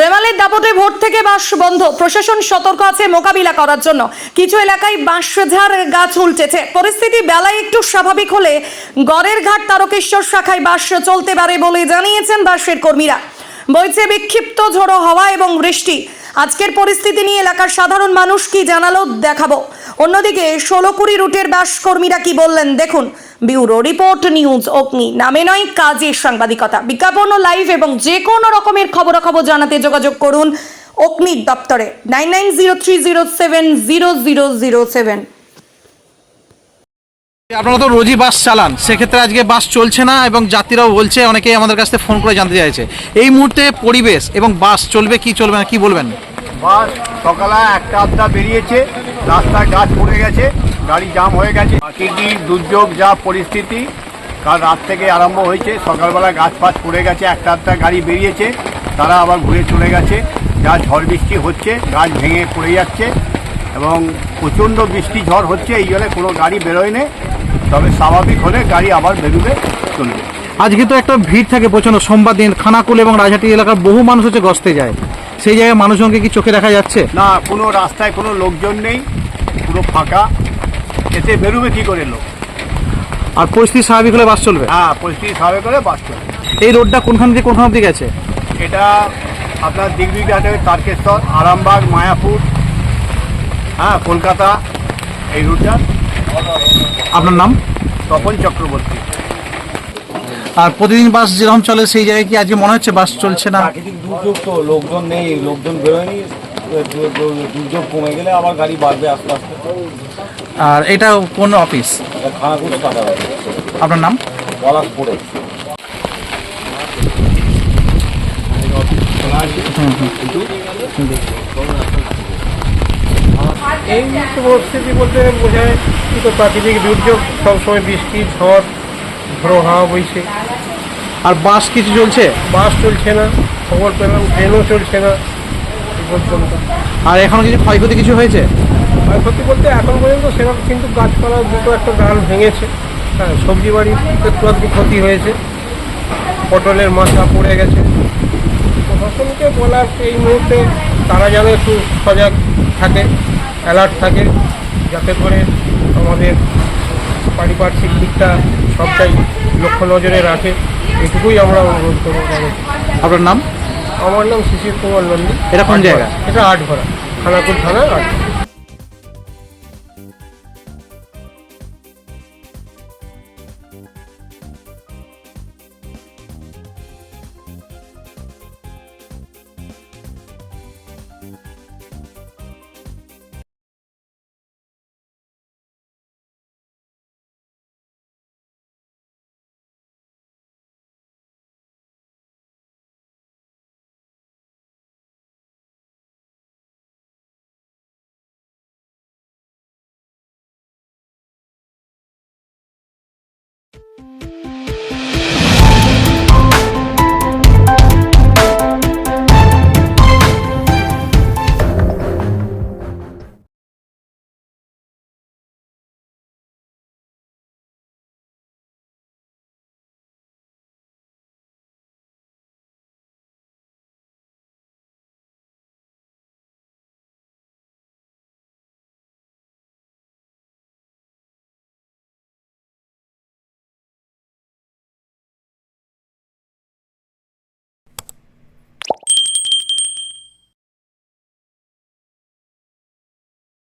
রেমালের দাপটে ভোট থেকে বাস বন্ধ। প্রশাসন সতর্ক আছে মোকাবিলা করার জন্য। কিছু এলাকায় বাঁশঝাড় গাছ উল্টেছে। পরিস্থিতি বেলায় একটু স্বাভাবিক হলে গড়ের ঘাট তারকেশ্বর শাখায় বাস চলতে পারে বলে জানিয়েছেন বাসের কর্মীরা। বইছে বিক্ষিপ্ত ঝোড়ো হাওয়া এবং বৃষ্টি। আজকের পরিস্থিতি নিয়ে এলাকার সাধারণ মানুষ কি জানালো দেখাবো। অন্যদিকে ষোলো কুড়ি রুটের বাস কর্মীরা কি বললেন? দেখুন ব্যুরো রিপোর্ট নিউজ অগ্নি। নামে নয় কাজের সাংবাদিকতা। বিজ্ঞাপন ও লাইভ এবং যে কোনো রকমের খবরাখবর জানাতে যোগাযোগ করুন অগ্নির দপ্তরে। Nine nine zero three zero seven zero zero zero seven. আপনারা তো রোজই বাস চালান সেক্ষেত্রে আজকে বাস চলছে না এবং যাত্রীরাও বলছে অনেকেই আমাদের কাছ থেকে ফোন করে জানতে চাইছে। এই মুহূর্তে পরিবেশ এবং বাস চলবে কি চলবে না কি বলবেন? বাস সকালে একটা আধটা বেরিয়েছে রাস্তায় গাছ পড়ে গেছে, গাড়ি জাম হয়ে গেছে। প্রাকৃতিক দুর্যোগ, যা পরিস্থিতি, কাল রাত থেকে আরম্ভ হয়েছে। সকালবেলা গাছ ফাছ পড়ে গেছে, একটা আধটা গাড়ি বেরিয়েছে, তারা আবার ঘুরে চলে গেছে। যা ঝড় বৃষ্টি হচ্ছে, গাছ ভেঙে পড়ে যাচ্ছে এবং প্রচণ্ড বৃষ্টি ঝড় হচ্ছে, এই জন্য কোনো গাড়ি বেরোয় না। তবে স্বাভাবিক হলে গাড়ি আবার বেরোবে, চলবে। আজকে তো একটা ভিড় থাকে প্রচণ্ড সোমবার দিন খানাকুল এবং রাজহাটি এলাকার বহু মানুষ হচ্ছে গস্তে যায়। সেই জায়গায় মানুষজনকে কি চোখে দেখা যাচ্ছে? না কোনো রাস্তায় কোনো লোকজন নেই পুরো ফাঁকা। এতে বেরোবে কী করে লোক? আর পরিস্থিতি স্বাভাবিক হলে বাস চলবে? হ্যাঁ পরিস্থিতি স্বাভাবিক হলে বাস চলবে। এই রোডটা কোনখান থেকে কোনখান অব্দি গেছে? এটা আপনার দিগবিঘাটে তারকেশ্বর আরামবাগ মায়াপুর হ্যাঁ কলকাতা এই রুটটা। আপনার নাম? তপন চক্রবর্তী। আর প্রতিদিন বাস যেরকম চলে সেই জায়গায় কি আজকে মনে হচ্ছে বাস চলছে না? প্রাকৃতিক দুর্যোগ তো লোকজন নেই লোকজন বেরোয়নি দুর্যোগ কমে গেলে আবার গাড়ি বাড়বে আস্তে আস্তে। আর এটা কোন অফিস? এটা খানাকুল আপনার নাম? পলাশ পড়ে এই মুহূর্তে পরিস্থিতি বলতে বোঝায় কি তো প্রাকৃতিক দুর্যোগ সবসময় বৃষ্টি ঝড় ঝড়ো হাওয়া বইছে। আর বাস কিছু চলছে? বাস চলছে না খবর পেলাম ট্রেনও চলছে না। এই পর্যন্ত। আর এখনও কিছু ক্ষয়ক্ষতি কিছু হয়েছে? ক্ষয়ক্ষতি বলতে এখন পর্যন্ত সেরকম কিন্তু গাছপালা দুটো একটা ডাল ভেঙেছে। হ্যাঁ সবজি বাড়ির একটু আধটু ক্ষতি হয়েছে। পটলের মাথা পড়ে গেছে। প্রশাসনকে বলার এই মুহূর্তে তারা যেন একটু সজাগ থাকে অ্যালার্ট থাকে যাতে করে আমাদের পারিপার্শ্বিক দিকটা সবটাই লক্ষ্য নজরে রাখে। এটুকুই আমরা অনুরোধ করব তাদের। আপনার নাম? আমার নাম শিশির কুমার নন্দী। এটা কোন জায়গা? এটা আটঘরা খানাপুর থানা আট